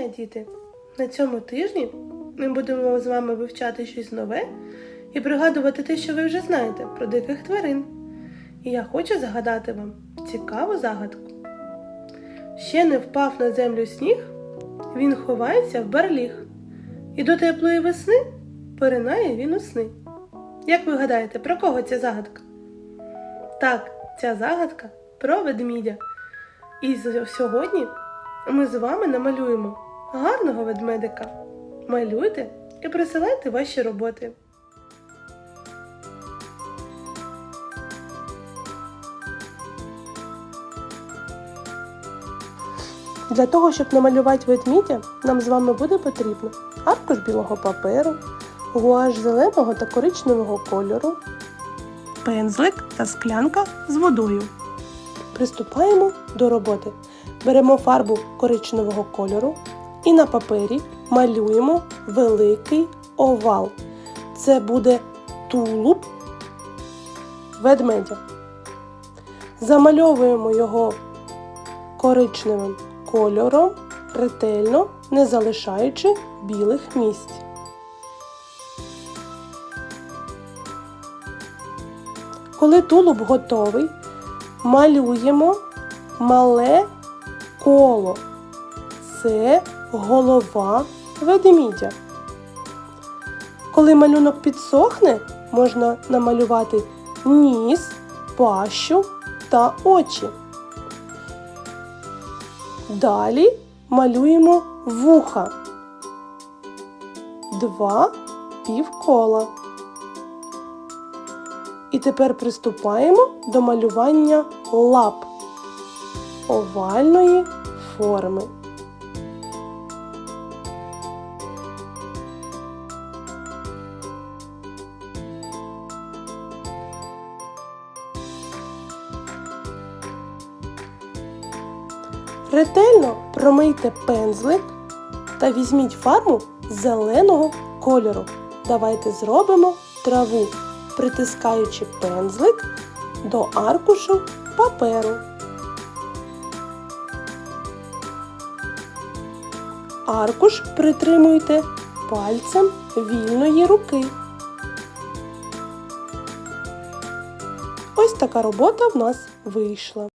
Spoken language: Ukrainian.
дня, діти! На цьому тижні ми будемо з вами вивчати щось нове і пригадувати те, що ви вже знаєте про диких тварин. І я хочу загадати вам цікаву загадку. Ще не впав на землю сніг, він ховається в барліг, і до теплої весни поринає він у сни. Як ви гадаєте, про кого ця загадка? Так, ця загадка про ведмідя. І сьогодні ми з вами намалюємо гарного ведмедика. Малюйте і присилайте ваші роботи. Для того, щоб намалювати ведмідя, нам з вами буде потрібно аркуш білого паперу, гуаш зеленого та коричневого кольору, пензлик та склянка з водою. Приступаємо до роботи. Беремо фарбу коричневого кольору і на папері малюємо великий овал. Це буде тулуб ведмедя. Замальовуємо його коричневим кольором, ретельно, не залишаючи білих місць. Коли тулуб готовий, малюємо мале коло. Це голова ведмідя. Коли малюнок підсохне, можна намалювати ніс, пащу та очі. Далі малюємо вуха. Два півкола. І тепер приступаємо до малювання лап овальної форми. Ретельно промийте пензлик та візьміть фарбу зеленого кольору. Давайте зробимо траву, притискаючи пензлик до аркушу паперу. Аркуш притримуйте пальцем вільної руки. Ось така робота в нас вийшла.